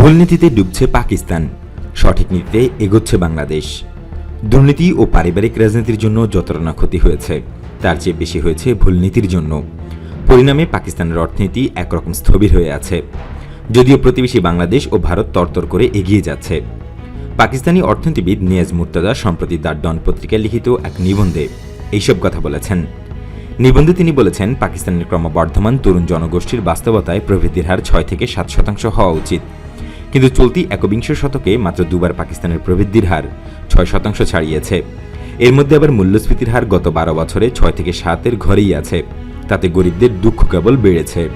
ভুল নীতিতে ডুবছে পাকিস্তান। সঠিক নীতিতে এগোচ্ছে বাংলাদেশ। দুর্নীতি ও পারিবারিক রাজনীতির জন্য যতটা না ক্ষতি হয়েছে, তার চেয়ে বেশি হয়েছে ভুল নীতির জন্য। পরিণামে পাকিস্তানের অর্থনীতি একরকম স্থবির হয়ে আছে। যদিও প্রতিবেশী বাংলাদেশ ও ভারত তরতর করে এগিয়ে যাচ্ছে। পাকিস্তানি অর্থনীতিবিদ নিয়াজ মুর্তদা সম্প্রতি দ্য ডন পত্রিকায় লিখিত এক নিবন্ধে এইসব কথা বলেছেন। নিবন্ধে তিনি বলেছেন, পাকিস্তানের ক্রমবর্ধমান তরুণ জনগোষ্ঠীর বাস্তবতায় প্রবৃদ্ধির হার ছয় থেকে সাত শতাংশ হওয়া উচিত। কিন্তু চলতি একবিংশ শতকে মাত্র দুবার পাকিস্তানের প্রবৃদ্ধির হার ছয় শতাংশ ছাড়িয়েছে। এর মধ্যে আবার মূল্যস্ফীতির হার গত বারো বছরে ছয় থেকে সাতের ঘরেই আছে। তাতে গরিবদের দুঃখ কেবল বেড়েছে।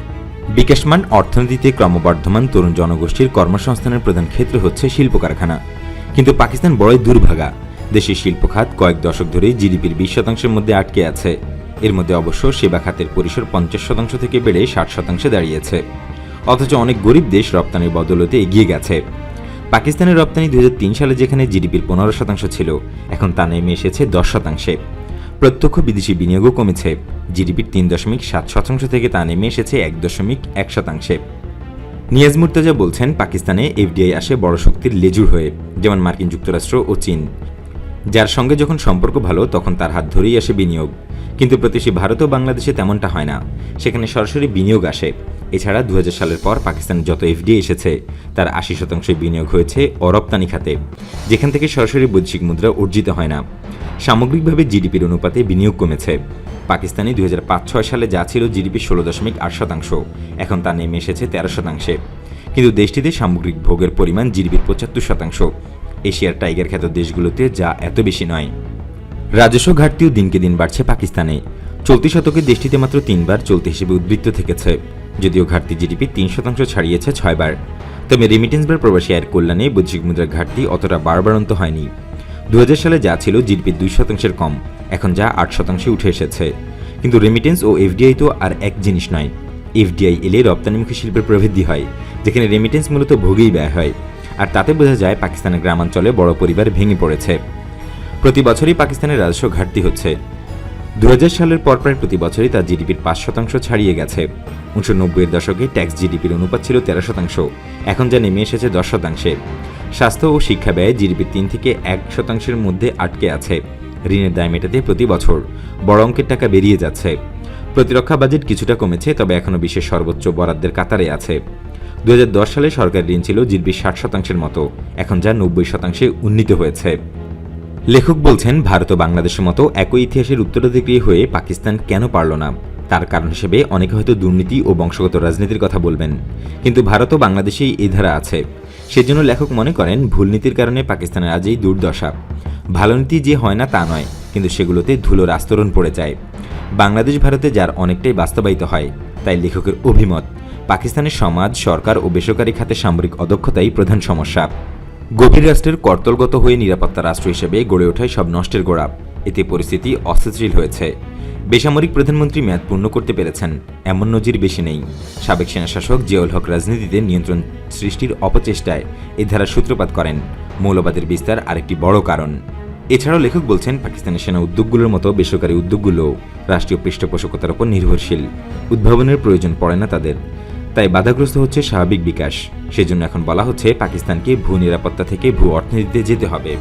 বিকাশমান অর্থনীতিতে ক্রমবর্ধমান তরুণ জনগোষ্ঠীর কর্মসংস্থানের প্রধান ক্ষেত্র হচ্ছে শিল্প কারখানা কিন্তু পাকিস্তান বড়ই দুর্ভাগা। দেশের শিল্প খাত কয়েক দশক ধরে জিডিপির বিশ শতাংশের মধ্যে আটকে আছে। এর মধ্যে অবশ্য সেবা খাতের পরিসর পঞ্চাশ শতাংশ থেকে বেড়ে ষাট শতাংশে দাঁড়িয়েছে। অথচ অনেক গরিব দেশ রপ্তানির বদলতে এগিয়ে গেছে। পাকিস্তানের রপ্তানি দুহাজার তিন সালে যেখানে জিডিপির পনেরো শতাংশ ছিল, এখন তা নেমে এসেছে দশ শতাংশে। প্রত্যক্ষ বিদেশি বিনিয়োগও কমেছে, জিডিপির তিন দশমিক সাত শতাংশ থেকে তা নেমে এসেছে এক দশমিক এক শতাংশে। নিয়াজ মুর্তাজা বলছেন, পাকিস্তানে এফডিআই আসে বড় শক্তির লেজুর হয়ে, যেমন মার্কিন যুক্তরাষ্ট্র ও চীন। যার সঙ্গে যখন সম্পর্ক ভালো, তখন তার হাত ধরেই আসে বিনিয়োগ। কিন্তু প্রতিবেশী ভারত ও বাংলাদেশে তেমনটা হয় না। সেখানে সরাসরি বিনিয়োগ আসে। এছাড়া দু হাজার সালের পর পাকিস্তান যত এফডিআই এসেছে, তার আশি শতাংশ বিনিয়োগ হয়েছে অরপ্তানি খাতে, যেখান থেকে সরাসরি বৈদেশিক মুদ্রা অর্জিত হয় না। সামগ্রিকভাবে জিডিপির অনুপাতে বিনিয়োগ কমেছে। পাকিস্তানে দুই হাজার পাঁচ ছয় সালে যা ছিল জিডিপি ষোলো দশমিক আট শতাংশ, এখন তা নেমে এসেছে তেরো শতাংশে। কিন্তু দেশটিতে সামগ্রিক ভোগের পরিমাণ জিডিপির পঁচাত্তর শতাংশ। এশিয়ার টাইগার খ্যাত দেশগুলোতে যা এত বেশি নয়। রাজস্ব ঘাটতিও দিনকে দিন বাড়ছে পাকিস্তানে। চলতি শতকে দেশটিতে মাত্র তিনবার চলতি হিসেবে উদ্বৃত্ত থেকেছে, যদিও ঘাটতি জিডিপি তিন শতাংশ ছাড়িয়েছে ছয়বার। তবে রেমিটেন্স বার প্রবাসী আয়ের কল্যাণে বৈদেশিক মুদ্রার ঘাটতি অতটা বাড়বাড়ন্ত হয়নি। দু হাজার সালে যা ছিল জিডিপি দুই শতাংশের কম, এখন যা আট শতাংশে উঠে এসেছে। কিন্তু রেমিটেন্স ও এফডিআই তো আর এক জিনিস নয়। এফডিআই এলে রপ্তানিমুখী শিল্পের প্রবৃদ্ধি হয়, যেখানে রেমিটেন্স মূলত ভোগেই ব্যয় হয়। আর তাতে বোঝা যায় পাকিস্তানের গ্রামাঞ্চলে বড় পরিবার ভেঙে পড়েছে। প্রতি বছরই পাকিস্তানের রাজস্ব ঘাটতি হচ্ছে। দু হাজার সালের পর প্রায় প্রতি বছরই তার জিডিপির পাঁচ শতাংশ ছাড়িয়ে গেছে। উনিশশো নব্বইয়ের দশকে ট্যাক্স জিডিপির অনুপাত ছিল তেরো শতাংশ। এখন যা নেমে এসেছে দশ শতাংশে। স্বাস্থ্য ও শিক্ষা ব্যয় জিডিপির তিন থেকে এক শতাংশের মধ্যে আটকে আছে। ঋণের দায় মেটাতে প্রতি বছর বড় অঙ্কের টাকা বেরিয়ে যাচ্ছে। প্রতিরক্ষা বাজেট কিছুটা কমেছে, তবে এখনও বিশ্বের সর্বোচ্চ বরাদ্দের কাতারে আছে। দু হাজার দশ সালে সরকার ঋণ ছিল জিডিপির ষাট শতাংশের মতো। এখন যা নব্বই শতাংশে উন্নীত হয়েছে। লেখক বলছেন, ভারত ও বাংলাদেশের মতো একই ইতিহাসের উত্তরাধিকারী হয়ে পাকিস্তান কেন পারল না? তার কারণ হিসেবে অনেকে হয়তো দুর্নীতি ও বংশগত রাজনীতির কথা বলবেন। কিন্তু ভারত ও বাংলাদেশেই এই ধারা আছে। সেজন্য লেখক মনে করেন, ভুল নীতির কারণে পাকিস্তানের আজ এই দুর্দশা। ভালো নীতি যে হয় না তা নয়, কিন্তু সেগুলোতে ধুলোর আস্তরণ পড়ে যায়। বাংলাদেশ ভারতে যার অনেকটাই বাস্তবায়িত হয়, তাই লেখকের অভিমত। পাকিস্তানের সমাজ, সরকার ও বেসরকারি খাতে সামরিক অদক্ষতাই প্রধান সমস্যা। গভীর রাষ্ট্রের কর্তলগত হয়ে নিরাপত্তা রাষ্ট্র হিসেবে গড়ে ওঠায় সব নষ্টের গোড়া। এতে পরিস্থিতি অস্থিতিশীল হয়েছে। বেসামরিক প্রধানমন্ত্রী মেয়াদ পূর্ণ করতে পেরেছেন, এমন নজির বেশি নেই। সাবেক সেনাশাসক জিয়াউল হক রাজনীতিতে নিয়ন্ত্রণ সৃষ্টির অপচেষ্টায় এ ধারার সূত্রপাত করেন। মৌলবাদের বিস্তার আরেকটি বড় কারণ। এছাড়াও লেখক বলছেন পাকিস্তানের সেনা উদ্যোগগুলোর মতো বেসরকারি উদ্যোগগুলো রাষ্ট্রীয় পৃষ্ঠপোষকতার উপর নির্ভরশীল। উদ্ভাবনের প্রয়োজন পড়ে না তাদের। তাই বাধাগ্রস্ত হচ্ছে স্বাভাবিক বিকাশ। সেজন্য এখন বলা হচ্ছে, পাকিস্তানকে ভূ নিরাপত্তা থেকে ভূ অর্থনীতিতে যেতে হবে।